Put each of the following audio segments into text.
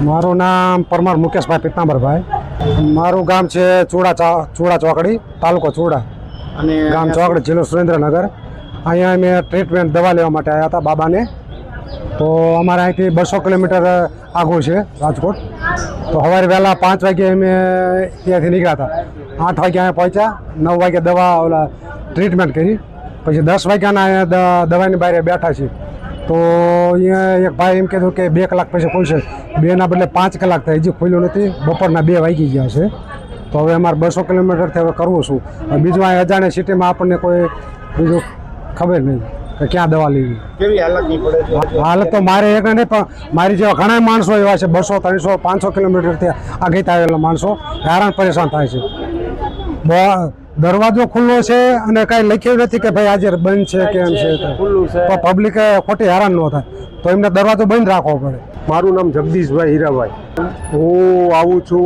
મારું નામ પરમાર મુકેશભાઈ પિત્તાંબરભાઈ. મારું ગામ છે ચૂડા ચૂડા ચોકડી તાલુકો ચૂડા. અને ગામ ચોકડી જિલ્લો સુરેન્દ્રનગર. અહીંયા અમે ટ્રીટમેન્ટ દવા લેવા માટે આવ્યા હતા બાબાને. તો અમારે અહીંથી બસો કિલોમીટર આગું છે રાજકોટ. તો સવારે વહેલા પાંચ વાગે અમે ત્યાંથી નીકળ્યા હતા. આઠ વાગે અહીંયા પહોંચ્યા નવ વાગે દવા ઓલા ટ્રીટમેન્ટ કરી. પછી દસ વાગ્યાના અહીંયા દવાની બહાર બેઠા છીએ. તો અહીંયા એક ભાઈ એમ કીધું કે બે કલાક પછી ખુલશે. બેના બદલે પાંચ કલાક થાય હજી ખુલ્યું નથી. બપોરના બે વાગી ગયા છે. તો હવે અમારે બસો કિલોમીટરથી હવે કરવું શું? બીજું આ અજાણે સિટીમાં આપણને કોઈ બીજું ખબર નહીં કે ક્યાં દવા લેવી. કેવી હાલતની હાલત તો મારે એક નહીં પણ મારી જેવા ઘણા માણસો એવા છે બસો ત્રણસો પાંચસો કિલોમીટરથી આગળ આવેલા માણસો. હેરાન પરેશાન થાય છે. દરવાજો ખુલ્લો છે અને કાંઈ લખ્યું નથી કે ભાઈ આજે બંધ છે કેમ છે ખુલ્લું છે. તો પબ્લિકે ખોટી હેરાન ન થાય. તો એમને દરવાજો બંધ રાખવો પડે. મારું નામ જગદીશભાઈ હીરાભાઈ. હું આવું છું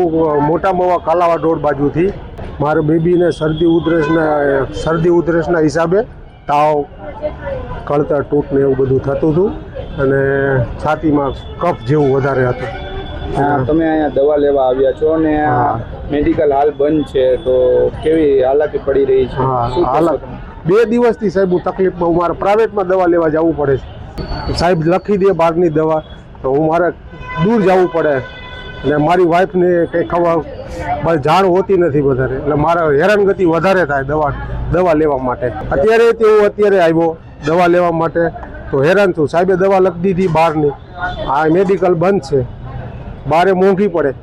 મોટા મોવા કાલાવા રોડ બાજુથી. મારા બેબીને શરદી ઉધરસના શરદી ઉધરસના હિસાબે તાવ કળતર તૂટને એવું બધું થતું હતું. અને છાતીમાં કફ જેવું વધારે હતું. તમે અહીંયા દવા લેવા આવ્યા છો અને મેડિકલ હાલ બંધ છે તો કેવી હાલાકી પડી રહી છે? હાલત. બે દિવસથી સાહેબ હું તકલીફમાં મારે પ્રાઇવેટમાં દવા લેવા જવું પડે છે. સાહેબ લખી દે બહારની દવા તો હું મારે દૂર જવું પડે. અને મારી વાઈફને કંઈ ખબર જાણ હોતી નથી વધારે. એટલે મારે હેરાનગતિ વધારે થાય દવા દવા લેવા માટે. અત્યારે તે હું અત્યારે આવ્યો દવા લેવા માટે તો હેરાન છું. સાહેબે દવા લખી દીધી બહારની. આ મેડિકલ બંધ છે. બારે મોંઘી પડે.